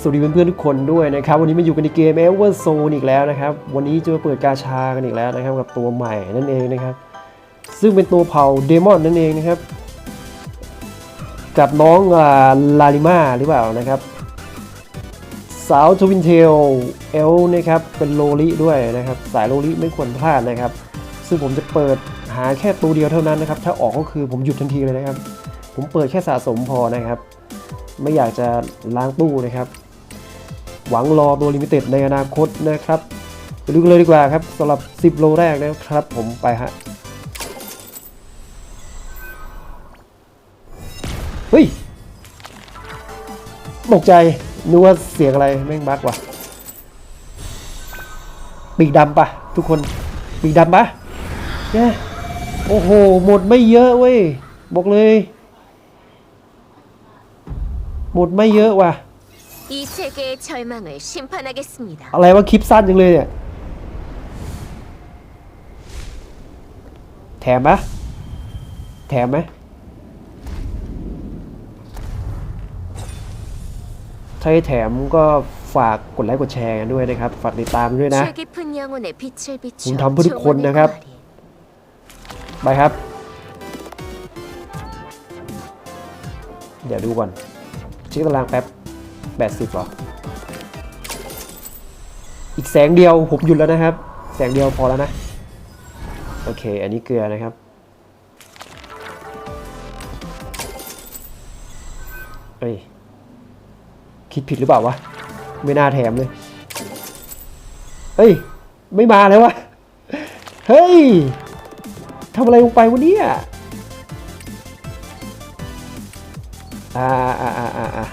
สวัสดีเพื่อนๆทุกคนด้วยนะครับ วันนี้มาอยู่กันในเกม e v e r Zone อีกแล้วนะครับ วันนี้จะมาเปิดกาชากันอีกแล้วนะครับ กับตัวใหม่นั่นเองนะครับ ซึ่งเป็นตัวเผ่าเดมอนนั่นเองนะครับ กับน้องลาลิมาหรือเปล่านะครับสาวทวินเทลเอลนะครับเป็นโลลิด้วยนะครับ สายโลลิไม่ควรพลาดนะครับ ซึ่งผมจะเปิดหาแค่ตัวเดียวเท่านั้นนะครับ ถ้าออกก็คือผมหยุดทันทีเลยนะครับ ผมเปิดแค่สะสมพอนะครับ ไม่อยากจะล้างตู้นะครับ หวังรอตัวลิมิเต็ดในอนาคตนะครับไปดูกันเลยดีกว่าครับสำหรับ 10 โลแรกนะครับผมไปฮะเฮ้ยตกใจนึกว่าเสียงอะไรแม่งบักว่ะปีกดำปะทุกคนปีกดำปะเนี่ยโอ้โห หมดไม่เยอะเว้ย บอกเลย หมดไม่เยอะว่ะ 이 세계의 절망을 심판하겠습니다. อะไรว่าคลิปสั้นจังเลยเนี่ย แถมปะแถมไหมถ้าให้แถมก็ฝากกดไลค์กดแชร์กันด้วยนะครับ ฝากติดตามด้วยนะ 실 깊은 영혼에 빛을 비추어 음, 담 부릴 건 조문의 내가 광활이. ไปครับ เดี๋ยวดูก่อนเช็คตารางแป๊บ แปดสิบหรอ อีกแสงเดียวผมหยุดแล้วนะครับ แสงเดียวพอแล้วนะ โอเค อันนี้เกลือนะครับ เอ้ย คิดผิดหรือเปล่าวะ ไม่น่าแถมเลยเฮ้ย ไม่มาแล้ววะ เฮ้ยทำอะไรลงไปวะเนี่ยอ่าอ่าอ่าอ่า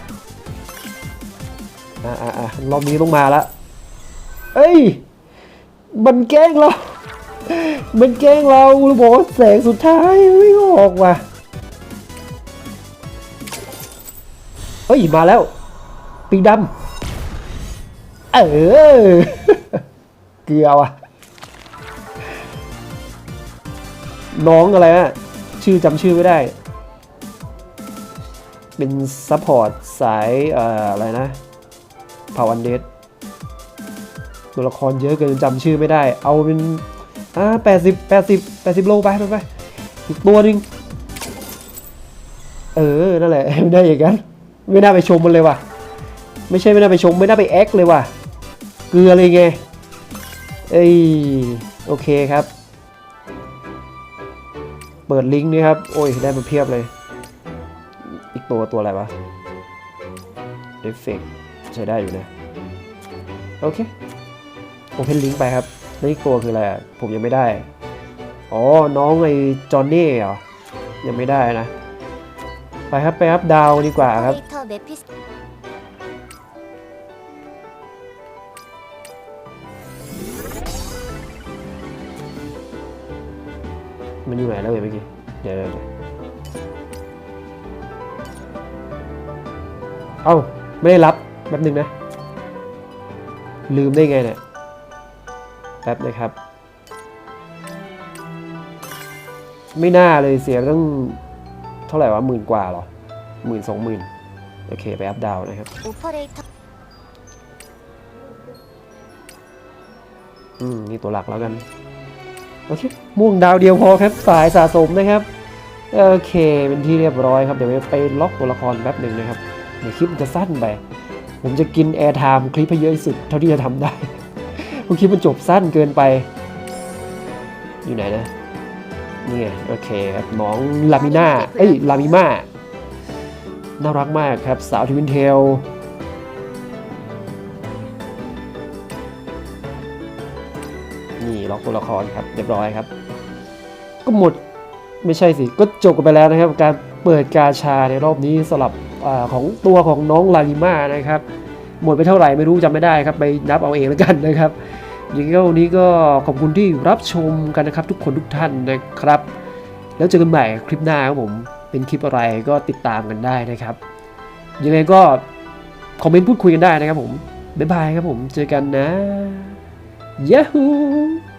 อ่าอ่ารอบนี้ต้องมาละเอ้ย มันแกล้งเรา มันแกล้งเราบอกว่าแสงสุดท้ายไม่ออกว่ะเฮ้ย มาแล้ว ปีดำ เออ เกลือว่ะ น้องอะไรอะชื่อจำชื่อไม่ได้ เป็นซัพพอร์ตสายออะไรนะ เผ่าอันเดดตัวละครเยอะเกินจำชื่อไม่ได้ เอาเป็นอ่าแปดสิบแปดสิบแปดสิบโลไปไปไปอีกตัวหนึ่งเออ นั่นแหละไม่ได้อย่างนั้นไม่น่าไปชมมันเลยว่ะ ไม่ใช่ไม่น่าไปชม ไม่น่าไปแอคเลยว่ะ เกลือเลยไง เอ้ย โอเคครับ เปิดลิงก์นี่ครับ โอ้ย ได้มาเพียบเลย อีกตัวตัวอะไรวะเอฟเฟก ใช้ได้อยู่นะ โอเคโอเพนลิงไปครับล้วนี่ตัวคืออะไรผมยังไม่ได้ อ๋อ น้องไอ้จอนนี่เหรอ ยังไม่ได้นะ ไปครับไปครับดาวดีกว่าครับ มันอยู่ไหนแล้วเเมื่อกี้ เดี๋ยวเดี๋ยวเอ้า ไม่ได้รับ แป๊บหนึ่งนะ ลืมได้ไงเนะี่ยแป๊บนะครับ ไม่น่าเลยเสียตั้งเท่าไหร่วะหมื่นกว่าหรอหมื่นสองหมื่นโอเค ไปอัพดาวนะครับอืม นี่ตัวหลักแล้วกัน โอเค ม่วงดาวเดียวพอครับ สายสะสมนะครับ โอเค เป็นที่เรียบร้อยครับ เดี๋ยวไปล็อกตัวละครแป๊บหนึ่งนะครับ เดี๋ยวคลิปจะสั้นไป ผมจะกินแอร์ไทม์คลิปให้เยอะที่สุดเท่าที่จะทำได้เพราะคลิปมันจบสั้นเกินไป อยู่ไหนนะนี่ไงโอเคครับน้องลามิน่าเอ้ยลามิมาน่ารักมากครับสาวทวินเทลนี่ล็อกตัวละครครับเรียบร้อยครับ ก็หมดไม่ใช่สิ ก็จบกันไปแล้วนะครับ การเปิดกาชาในรอบนี้สำหรับ อของตัวของน้องลาลิมานะครับ หมดไปเท่าไหร่ไม่รู้จำไม่ได้ครับไปนับเอาเองแล้วกันนะครับย่างนี้ก็วันนี้ก็ขอบคุณที่รับชมกันนะครับทุกคนทุกท่านนะครับ แล้วเจอกันใหม่คลิปหน้าครับผมเป็นคลิปอะไรก็ติดตามกันได้นะครับยังไงก็คอมเมนต์พูดคุยกันได้นะครับผมบ๊ายบายครับผมเจอกันนะ Yahoo!